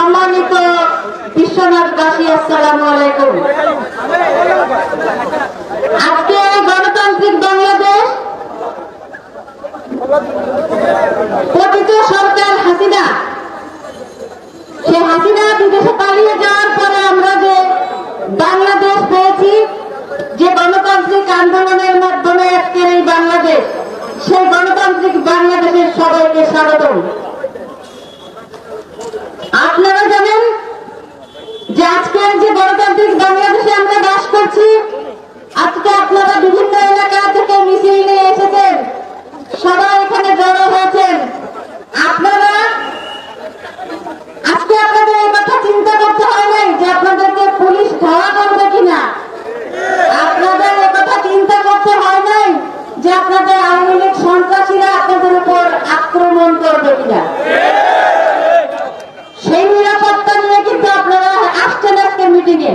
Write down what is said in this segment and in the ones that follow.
সম্মানিত বিশ্বনাথবাসী আসসালামু আলাইকুম। আজকে গণতান্ত্রিক বাংলাদেশ পতিত সরকার হাসিনা। সে হাসিনা বিদেশে পালিয়ে যাওয়ার পরে আমরা যে বাংলাদেশ পেয়েছি যে গণতান্ত্রিক আন্দোলনের মাধ্যমে আজকের এই বাংলাদেশ সেই গণতান্ত্রিক বাংলাদেশের সবাইকে স্বাগতম আপনারা জানেন যে আজকের যে গণতান্ত্রিক বাংলাদেশে আমরা বাস করছি আজকে আপনারা বিভিন্ন এলাকা থেকে মিছিল নিয়ে এসেছেন সবাই এখানে জড়ো হয়েছেন আপনারা আজকে আপনাদের এই কথা চিন্তা করতে হয় নাই যে আপনাদেরকে পুলিশ ধাওয়া করবে কিনা আপনাদের এই কথা চিন্তা করতে হয় নাই যে আপনাদের আওয়ামী লীগ সন্ত্রাসীরা আপনাদের উপর আক্রমণ করবে কিনা সেই নিরাপত্তা নিয়ে কিন্তু আপনারা আসছেন আজকে মিটিং এ।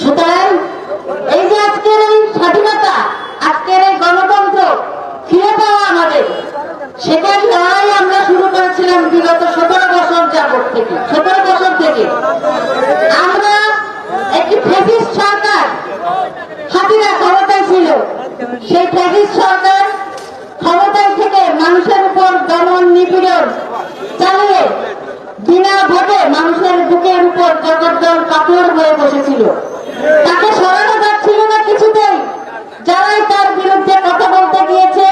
সুতরাং এই যে আজকের এই স্বাধীনতা, আজকের এই গণতন্ত্র ফিরে পাওয়া আমাদের লড়াই আমরা শুরু করেছিলাম বিগত সতেরো বছর যাবত থেকে, সতেরো বছর থেকে। আমরা একটি ফেসিস সরকার, হাতিরা ক্ষমতায় ছিল। সেই ফেসিস সরকার ক্ষমতায় থেকে মানুষের উপর দমন বিনা মানুষের বুকের উপর কাপড় হয়ে বসেছিল। তাকে সরানো যাচ্ছিল না কিছুতেই। যারাই তার বিরুদ্ধে কথা বলতে গিয়েছে,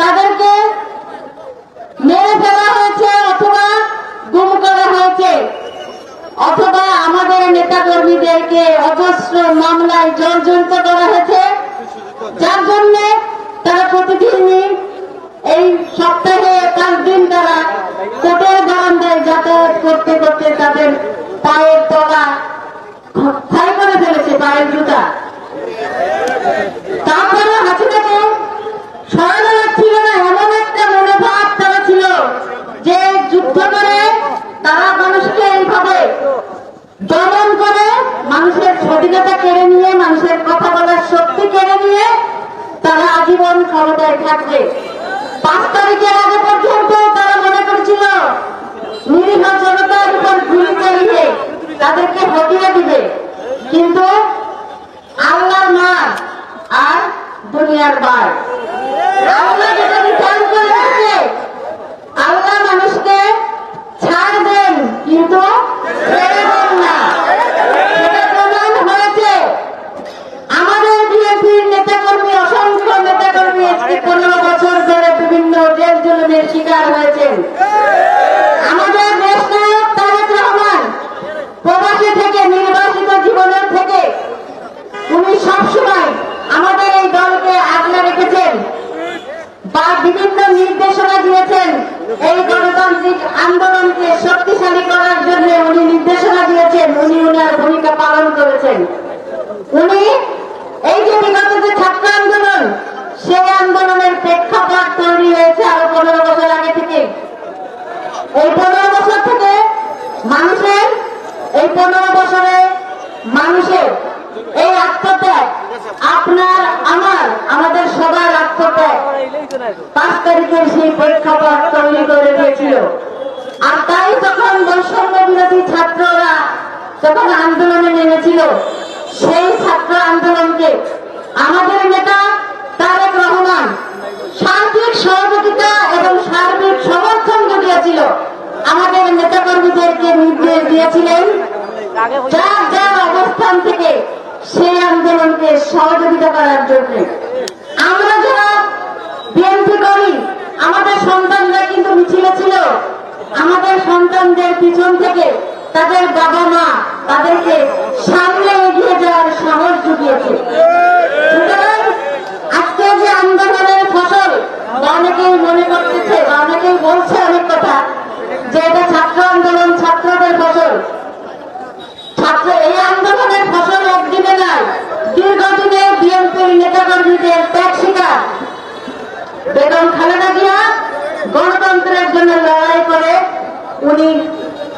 তাদেরকে মেরে ফেলা হয়েছে অথবা গুম করা হয়েছে। অথবা আমাদের নেতা কর্মীদেরকে অজস্র মামলায় জর্জরিত করা হয়েছে। যার জন্য তারা প্রতিদিনই এই সপ্তাহে পাঁচ দিন তারা যাতায়াত করতে করতে তাদের পায়ের তলা করে ফেলেছে, পায়ের জুতা। তারপরে তারা করে করে, মানুষের কেড়ে নিয়ে, মানুষের কথা বলার শক্তি কেড়ে নিয়ে তারা আজীবন ক্ষমতায় থাকবে। পাঁচ তারিখের আগে পর্যন্ত করেছিল নিরীহ জনতার উপর গুলি চালিয়ে তাদেরকে হটিয়ে দিবে। কিন্তু আল্লাহর মার আর দুনিয়ার বার। আল্লাহ যেটা বিচার করে থাকে আল্লাহ মানুষকে ছাড় দেন কিন্তু ছেড়ে দেন না সেটা প্রমাণ হয়েছে আমাদের বিএনপির নেতাকর্মী অসংখ্য নেতাকর্মী আজকে পনেরো বছর ধরে বিভিন্ন জেল জুলুমের শিকার হয়েছেন আমাদের দেশ নায়ক তারেক রহমান প্রবাসী থেকে নির্বাসিত জীবনের থেকে উনি সবসময় আমাদের এই দলকে আগলে রেখেছেন বা বিভিন্ন নির্দেশনা দিয়েছেন। এই গণতান্ত্রিক আন্দোলনকে শক্তিশালী করার জন্য উনি নির্দেশনা দিয়েছেন, উনি উনার ভূমিকা পালন করেছেন। উনি, এই যে বিগত যে ছাত্র আন্দোলন, সেই আন্দোলনের প্রেক্ষাপট তৈরি হয়েছে আরও পনেরো বছর আগে থেকে। এই পনেরো বছর থেকে মানুষের এই পনেরো বছরে মানুষের এই আত্মত্যাগ আপনার, আমার, আমাদের সবার আত্মত্যাগ পাঁচ তারিখের সেই প্রেক্ষাপট তৈরি করে দিয়েছিল। আর তাই তখন বৈষম্য বিরোধী ছাত্ররা যখন আন্দোলনে নেমেছিল, সেই ছাত্র আন্দোলনকে আমাদের নেতা তারেক রহমান সার্বিক সহযোগিতা এবং সার্বিক সমর্থন জুগিয়েছিল আমাদের নেতা নেতাকর্মীদেরকে নির্দেশ দিয়েছিলেন, যার যার অবস্থান থেকে সেই আন্দোলনকে সহযোগিতা করার জন্য। আমরা যারা বিএনপি করি আমাদের সন্তানরা কিন্তু মিছিলে ছিল। আমাদের সন্তানদের পিছন থেকে তাদের বাবা মা তাদেরকে সামনে এগিয়ে যাওয়ার সাহস জুগিয়েছে সুতরাং আজকে যে আন্দোলনের ফসল বা অনেকেই মনে করতেছে বা অনেকেই বলছে অনেক কথা যে এটা ছাত্র আন্দোলন ছাত্রদের ফসল ছাত্র এই আন্দোলনের ফসল একদিনে নয় দীর্ঘদিনে বিএনপির নেতাকর্মীদের ত্যাগ শিকার বেগম খালেদা জিয়া গণতন্ত্রের জন্য লড়াই করে উনি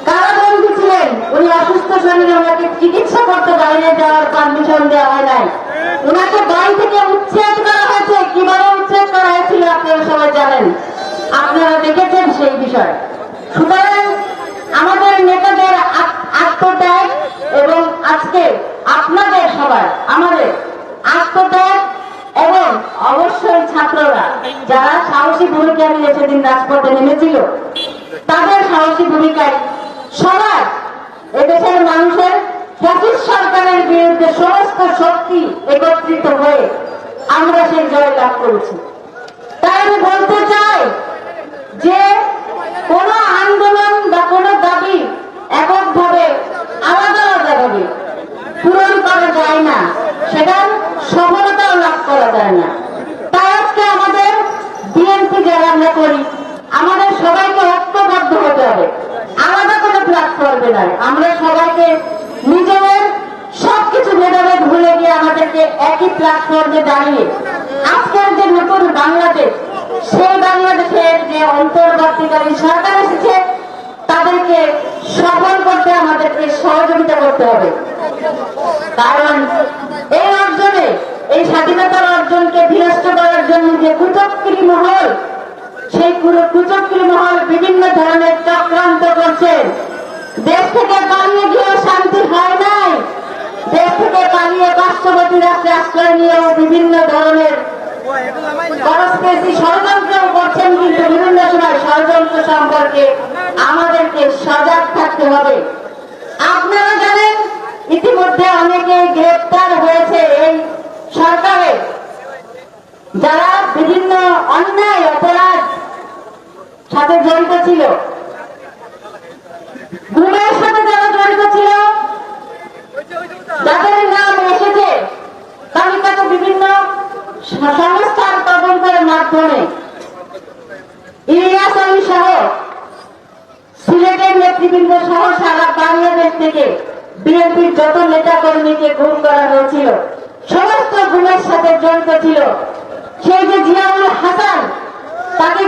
কারাবন্দী ছিলেন উনি অসুস্থ শরীরে ওনাকে চিকিৎসা করতে বাইরে যাওয়ার পারমিশন দেওয়া হয় নাই। ওনাকে বাড়ি থেকে উচ্ছেদ করা হয়েছে। কীভাবে উচ্ছেদ করা হয়েছিল আপনারা সবাই জানেন। আপনারা দেখেছেন সেই বিষয়। সুতরাং আমাদের নেতাদের আত- আত্মত্যাগ এবং আজকে আপনাদের সবার আমাদের আত্মত্যাগ এবং অবশ্যই ছাত্ররা, যারা সাহসী ভূমিকা নিয়ে সেদিন রাজপথে নেমেছিল, তাদের সাহসী ভূমিকায় সবার এদেশের মানুষের ফ্যাসিস্ট সরকারের বিরুদ্ধে সমস্ত শক্তি একত্রিত হয়ে আমরা সেই জয় লাভ করেছি। তাই আমি বলতে চাই যে কোন আন্দোলন বা কোন দাবি এককভাবে আলাদা আলাদাভাবে পূরণ করা যায় না সেটার সফলতাও লাভ করা যায় না তাই আজকে আমাদের বিএনপি যারা আমরা করি আমাদের সবাইকে ঐক্যবদ্ধ হতে হবে আলাদা কোনো প্ল্যাটফর্মে নয় আমরা সবাইকে নিজেদের সবকিছু ভেদাভেদ ভুলে গিয়ে আমাদেরকে একই প্ল্যাটফর্মে দাঁড়িয়ে আজকের যে নতুন বাংলাদেশ, সেই বাংলাদেশের যে অন্তর্বর্তীকালীন সরকার এসেছে, তাদেরকে সফল করতে আমাদেরকে সহযোগিতা করতে হবে। কারণ এই অর্জনে, এই স্বাধীনতার অর্জনকে বিনষ্ট করার জন্য যে কুচক্রী মহল, সেই কুর- কুচক্রী মহল বিভিন্ন ধরনের চক্রান্ত করছেন দেশ থেকে পালিয়ে গিয়েও শান্তি হয় নাই। দেশ থেকে পালিয়ে পার্শ্ববর্তী রাষ্ট্রে আশ্রয় নিয়েও বিভিন্ন ধরনের ইতিমধ্যে অনেকে গ্রেপ্তার হয়েছে এই সরকারে। যারা বিভিন্ন অন্যায় অপরাধ সাথে জড়িত ছিল গুমের সাথে যারা জড়িত ছিল যাদের নাম এসেছে তালিকাতে বিভিন্ন সংস্থার তদন্তের মাধ্যমে ইলিয়াস আলী সহ সিলেটের নেতৃবৃন্দ সহ সারা বাংলাদেশ থেকে বিএনপির যত নেতা কর্মীকে গুম করা হয়েছিল, সমস্ত গুমের সাথে জড়িত ছিল, সেই যে জিয়াউল হাসান, তাকে